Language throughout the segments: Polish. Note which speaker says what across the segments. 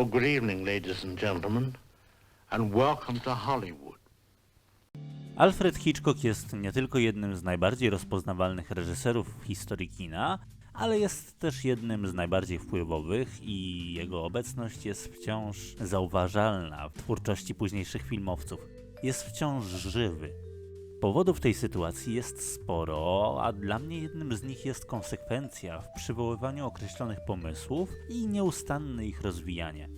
Speaker 1: Well, good evening, ladies and gentlemen, and welcome to Hollywood.
Speaker 2: Alfred Hitchcock jest nie tylko jednym z najbardziej rozpoznawalnych reżyserów w historii kina, ale jest też jednym z najbardziej wpływowych i jego obecność jest wciąż zauważalna w twórczości późniejszych filmowców. Jest wciąż żywy. Powodów tej sytuacji jest sporo, a dla mnie jednym z nich jest konsekwencja w przywoływaniu określonych pomysłów i nieustanne ich rozwijanie.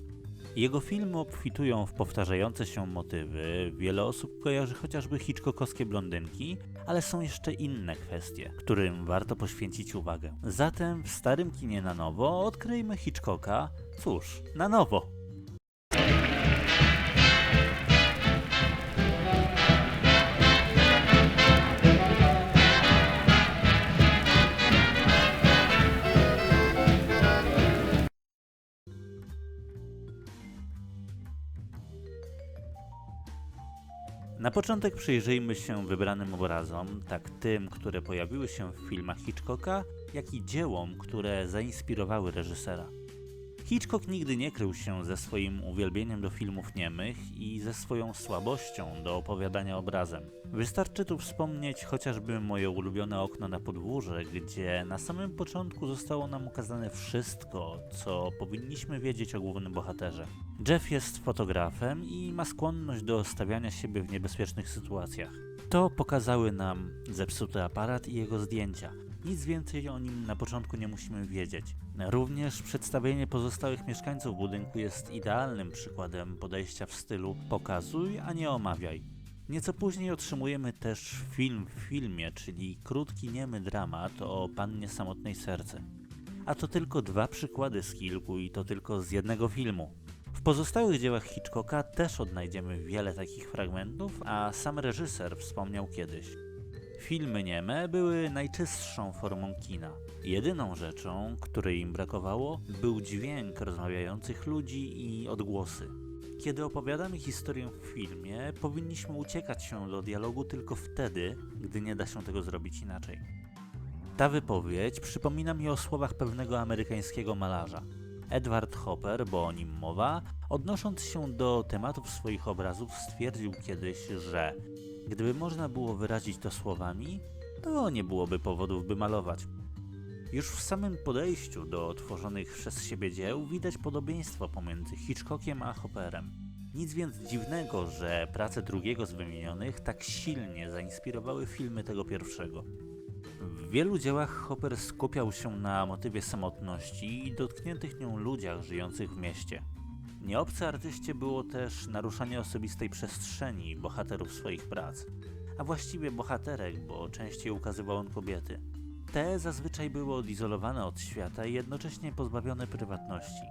Speaker 2: Jego filmy obfitują w powtarzające się motywy. Wiele osób kojarzy chociażby Hitchcockowskie blondynki, ale są jeszcze inne kwestie, którym warto poświęcić uwagę. Zatem w starym kinie na nowo odkryjmy Hitchcocka, cóż, na nowo. Na początek przyjrzyjmy się wybranym obrazom, tak tym, które pojawiły się w filmach Hitchcocka, jak i dziełom, które zainspirowały reżysera. Hitchcock nigdy nie krył się ze swoim uwielbieniem do filmów niemych i ze swoją słabością do opowiadania obrazem. Wystarczy tu wspomnieć chociażby moje ulubione okno na podwórze, gdzie na samym początku zostało nam ukazane wszystko, co powinniśmy wiedzieć o głównym bohaterze. Jeff jest fotografem i ma skłonność do stawiania siebie w niebezpiecznych sytuacjach. To pokazały nam zepsuty aparat i jego zdjęcia. Nic więcej o nim na początku nie musimy wiedzieć. Również przedstawienie pozostałych mieszkańców budynku jest idealnym przykładem podejścia w stylu pokazuj, a nie omawiaj. Nieco później otrzymujemy też film w filmie, czyli krótki niemy dramat o pannie samotnej serce. A to tylko dwa przykłady z kilku i to tylko z jednego filmu. W pozostałych dziełach Hitchcocka też odnajdziemy wiele takich fragmentów, a sam reżyser wspomniał kiedyś. Filmy nieme były najczystszą formą kina. Jedyną rzeczą, której im brakowało, był dźwięk rozmawiających ludzi i odgłosy. Kiedy opowiadamy historię w filmie, powinniśmy uciekać się do dialogu tylko wtedy, gdy nie da się tego zrobić inaczej. Ta wypowiedź przypomina mi o słowach pewnego amerykańskiego malarza. Edward Hopper, bo o nim mowa, odnosząc się do tematów swoich obrazów, stwierdził kiedyś, że gdyby można było wyrazić to słowami, to nie byłoby powodów, by malować. Już w samym podejściu do tworzonych przez siebie dzieł widać podobieństwo pomiędzy Hitchcockiem a Hopperem. Nic więc dziwnego, że prace drugiego z wymienionych tak silnie zainspirowały filmy tego pierwszego. W wielu dziełach Hopper skupiał się na motywie samotności i dotkniętych nią ludziach żyjących w mieście. Nieobce artyście było też naruszanie osobistej przestrzeni bohaterów swoich prac, a właściwie bohaterek, bo częściej ukazywał on kobiety. Te zazwyczaj były odizolowane od świata i jednocześnie pozbawione prywatności.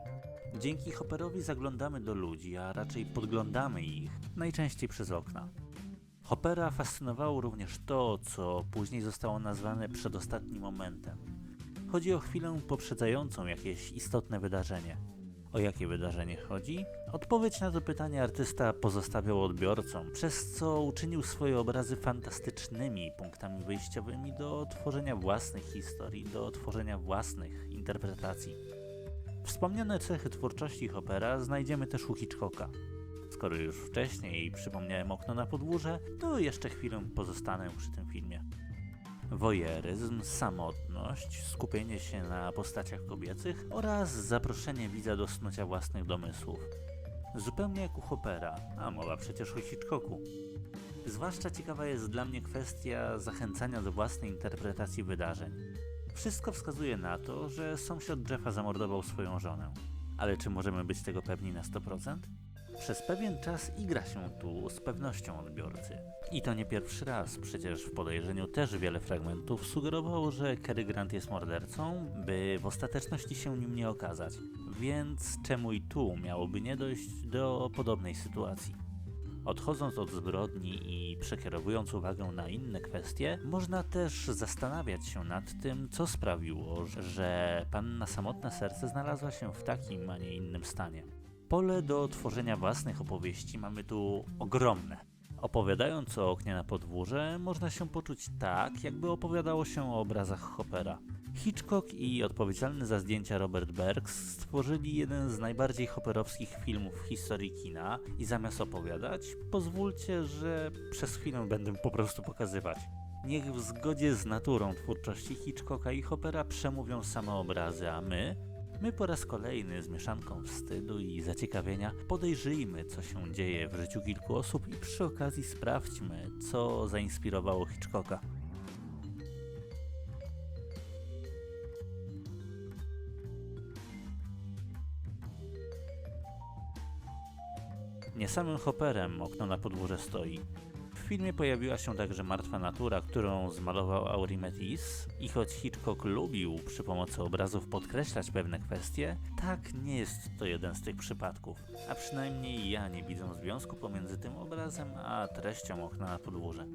Speaker 2: Dzięki Hopperowi zaglądamy do ludzi, a raczej podglądamy ich, najczęściej przez okna. Hoppera fascynowało również to, co później zostało nazwane przedostatnim momentem. Chodzi o chwilę poprzedzającą jakieś istotne wydarzenie. O jakie wydarzenie chodzi? Odpowiedź na to pytanie artysta pozostawiał odbiorcom, przez co uczynił swoje obrazy fantastycznymi punktami wyjściowymi do tworzenia własnych historii, do tworzenia własnych interpretacji. Wspomniane cechy twórczości Hoppera znajdziemy też u Hitchcocka. Skoro już wcześniej przypomniałem okno na podwórze, to jeszcze chwilę pozostanę przy tym filmie. Wojeryzm, samotność, skupienie się na postaciach kobiecych oraz zaproszenie widza do snucia własnych domysłów. Zupełnie jak u Hoppera, a mowa przecież o Hitchcocku. Zwłaszcza ciekawa jest dla mnie kwestia zachęcania do własnej interpretacji wydarzeń. Wszystko wskazuje na to, że sąsiad Jeffa zamordował swoją żonę. Ale czy możemy być tego pewni na 100%? Przez pewien czas igra się tu z pewnością odbiorcy. I to nie pierwszy raz, przecież w podejrzeniu też wiele fragmentów sugerowało, że Cary Grant jest mordercą, by w ostateczności się nim nie okazać. Więc czemu i tu miałoby nie dojść do podobnej sytuacji? Odchodząc od zbrodni i przekierowując uwagę na inne kwestie, można też zastanawiać się nad tym, co sprawiło, że panna samotne serce znalazła się w takim, a nie innym stanie. Pole do tworzenia własnych opowieści mamy tu ogromne. Opowiadając o oknie na podwórze, można się poczuć tak, jakby opowiadało się o obrazach Hoppera. Hitchcock i odpowiedzialny za zdjęcia Robert Bergs stworzyli jeden z najbardziej hopperowskich filmów w historii kina i zamiast opowiadać, pozwólcie, że przez chwilę będę po prostu pokazywać. Niech w zgodzie z naturą twórczości Hitchcocka i Hoppera przemówią same obrazy, a my, my po raz kolejny z mieszanką wstydu i zaciekawienia podejrzyjmy, co się dzieje w życiu kilku osób i przy okazji sprawdźmy, co zainspirowało Hitchcocka. Nie samym Hopperem okno na podwórze stoi. Filmie pojawiła się także martwa natura, którą zmalował Aurimetis i choć Hitchcock lubił przy pomocy obrazów podkreślać pewne kwestie, tak nie jest to jeden z tych przypadków. A przynajmniej ja nie widzę związku pomiędzy tym obrazem a treścią okna na podwórze.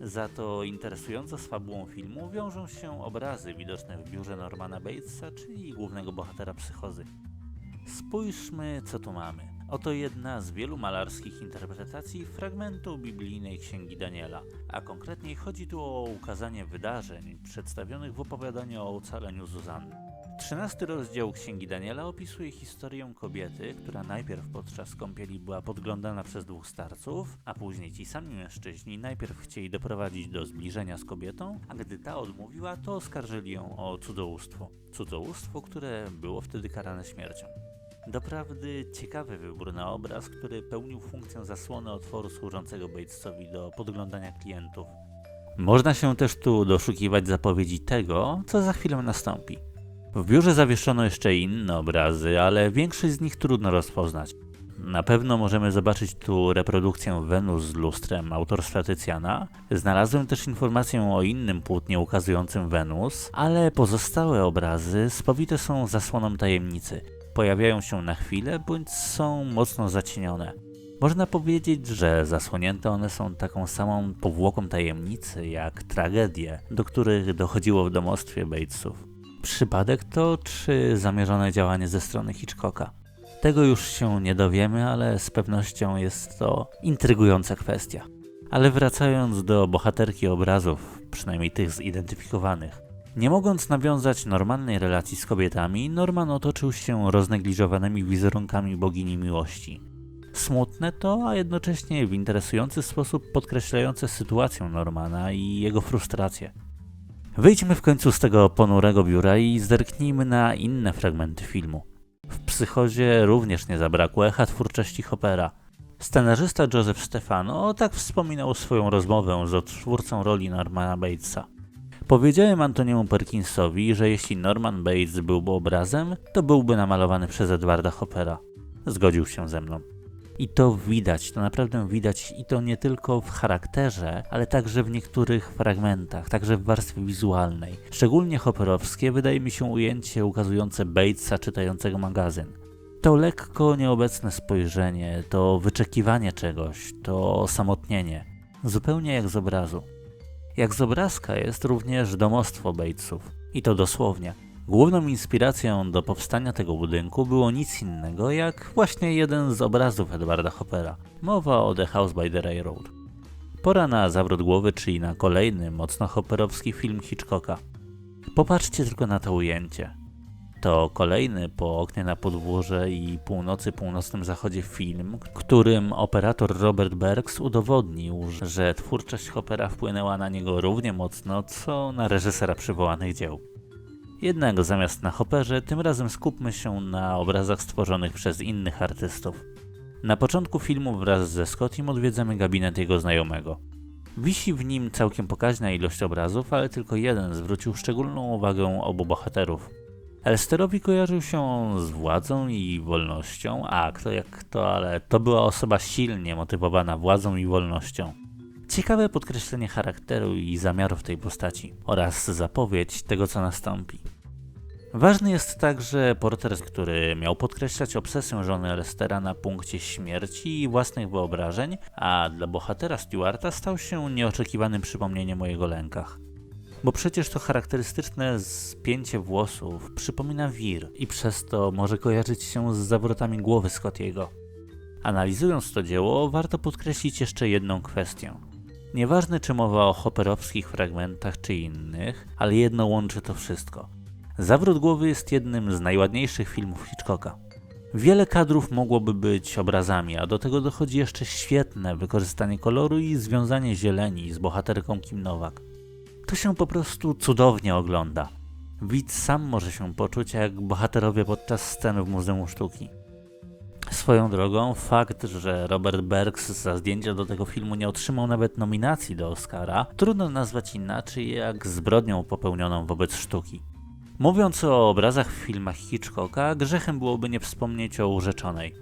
Speaker 2: Za to interesująco z fabułą filmu wiążą się obrazy widoczne w biurze Normana Batesa, czyli głównego bohatera psychozy. Spójrzmy, co tu mamy. Oto jedna z wielu malarskich interpretacji fragmentu biblijnej księgi Daniela, a konkretniej chodzi tu o ukazanie wydarzeń przedstawionych w opowiadaniu o ocaleniu Zuzanny. Trzynasty rozdział księgi Daniela opisuje historię kobiety, która najpierw podczas kąpieli była podglądana przez dwóch starców, a później ci sami mężczyźni najpierw chcieli doprowadzić do zbliżenia z kobietą, a gdy ta odmówiła, to oskarżyli ją o cudzołóstwo. Cudzołóstwo, które było wtedy karane śmiercią. Doprawdy ciekawy wybór na obraz, który pełnił funkcję zasłony otworu służącego Batesowi do podglądania klientów. Można się też tu doszukiwać zapowiedzi tego, co za chwilę nastąpi. W biurze zawieszono jeszcze inne obrazy, ale większość z nich trudno rozpoznać. Na pewno możemy zobaczyć tu reprodukcję Wenus z lustrem autorstwa Tycjana. Znalazłem też informację o innym płótnie ukazującym Wenus, ale pozostałe obrazy spowite są zasłoną tajemnicy. Pojawiają się na chwilę bądź są mocno zacienione. Można powiedzieć, że zasłonięte one są taką samą powłoką tajemnicy jak tragedie, do których dochodziło w domostwie Batesów. Przypadek to czy zamierzone działanie ze strony Hitchcocka? Tego już się nie dowiemy, ale z pewnością jest to intrygująca kwestia. Ale wracając do bohaterki obrazów, przynajmniej tych zidentyfikowanych, nie mogąc nawiązać normalnej relacji z kobietami, Norman otoczył się roznegliżowanymi wizerunkami bogini miłości. Smutne to, a jednocześnie w interesujący sposób podkreślające sytuację Normana i jego frustrację. Wyjdźmy w końcu z tego ponurego biura i zerknijmy na inne fragmenty filmu. W psychozie również nie zabrakło echa twórczości Hoppera. Scenarzysta Joseph Stefano tak wspominał swoją rozmowę z odtwórcą roli Normana Batesa. Powiedziałem Antoniemu Perkinsowi, że jeśli Norman Bates byłby obrazem, to byłby namalowany przez Edwarda Hoppera. Zgodził się ze mną. I to widać, to naprawdę widać i to nie tylko w charakterze, ale także w niektórych fragmentach, także w warstwie wizualnej. Szczególnie hopperowskie wydaje mi się ujęcie ukazujące Batesa czytającego magazyn. To lekko nieobecne spojrzenie, to wyczekiwanie czegoś, to osamotnienie. Zupełnie jak z obrazu. Jak z obrazka jest również domostwo Batesów. I to dosłownie. Główną inspiracją do powstania tego budynku było nic innego jak właśnie jeden z obrazów Edwarda Hoppera. Mowa o The House by the Railroad. Pora na zawrót głowy, czyli na kolejny mocno hopperowski film Hitchcocka. Popatrzcie tylko na to ujęcie. To kolejny po oknie na podwórze i północy północnym zachodzie film, którym operator Robert Bergs udowodnił, że twórczość Hoppera wpłynęła na niego równie mocno, co na reżysera przywołanych dzieł. Jednak zamiast na Hopperze, tym razem skupmy się na obrazach stworzonych przez innych artystów. Na początku filmu wraz ze Scottiem odwiedzamy gabinet jego znajomego. Wisi w nim całkiem pokaźna ilość obrazów, ale tylko jeden zwrócił szczególną uwagę obu bohaterów. Elsterowi kojarzył się on z władzą i wolnością, a kto jak kto, ale to była osoba silnie motywowana władzą i wolnością. Ciekawe podkreślenie charakteru i zamiarów tej postaci oraz zapowiedź tego, co nastąpi. Ważny jest także portret, który miał podkreślać obsesję żony Lestera na punkcie śmierci i własnych wyobrażeń, a dla bohatera Stewarta stał się nieoczekiwanym przypomnieniem o jego lękach. Bo przecież to charakterystyczne spięcie włosów przypomina wir i przez to może kojarzyć się z zawrotami głowy Scottiego. Analizując to dzieło, warto podkreślić jeszcze jedną kwestię. Nieważne czy mowa o hopperowskich fragmentach czy innych, ale jedno łączy to wszystko. Zawrót głowy jest jednym z najładniejszych filmów Hitchcocka. Wiele kadrów mogłoby być obrazami, a do tego dochodzi jeszcze świetne wykorzystanie koloru i związanie zieleni z bohaterką Kim Nowak. To się po prostu cudownie ogląda. Widz sam może się poczuć jak bohaterowie podczas sceny w Muzeum Sztuki. Swoją drogą, fakt, że Robert Berks za zdjęcia do tego filmu nie otrzymał nawet nominacji do Oscara, trudno nazwać inaczej jak zbrodnią popełnioną wobec sztuki. Mówiąc o obrazach w filmach Hitchcocka, grzechem byłoby nie wspomnieć o urzeczonej.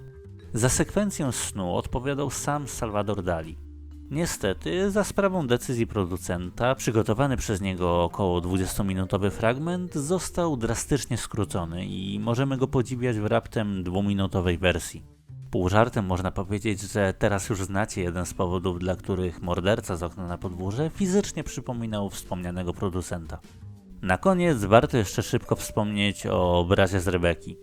Speaker 2: Za sekwencję snu odpowiadał sam Salvador Dali. Niestety, za sprawą decyzji producenta, przygotowany przez niego około 20-minutowy fragment został drastycznie skrócony i możemy go podziwiać w raptem dwuminutowej wersji. Pół żartem można powiedzieć, że teraz już znacie jeden z powodów, dla których morderca z okna na podwórze fizycznie przypominał wspomnianego producenta. Na koniec warto jeszcze szybko wspomnieć o obrazie z Rebeki.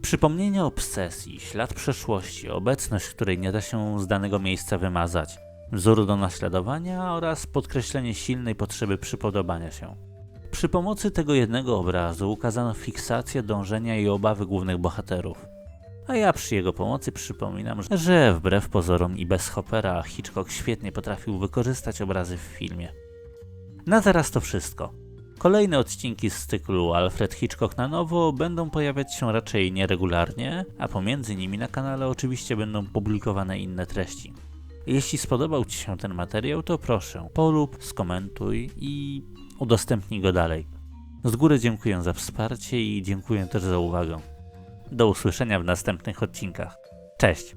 Speaker 2: Przypomnienie obsesji, ślad przeszłości, obecność, której nie da się z danego miejsca wymazać, wzór do naśladowania oraz podkreślenie silnej potrzeby przypodobania się. Przy pomocy tego jednego obrazu ukazano fiksację dążenia i obawy głównych bohaterów. A ja przy jego pomocy przypominam, że wbrew pozorom i bez Hoppera Hitchcock świetnie potrafił wykorzystać obrazy w filmie. Na teraz to wszystko. Kolejne odcinki z cyklu Alfred Hitchcock na nowo będą pojawiać się raczej nieregularnie, a pomiędzy nimi na kanale oczywiście będą publikowane inne treści. Jeśli spodobał Ci się ten materiał, to proszę, polub, skomentuj i udostępnij go dalej. Z góry dziękuję za wsparcie i dziękuję też za uwagę. Do usłyszenia w następnych odcinkach. Cześć!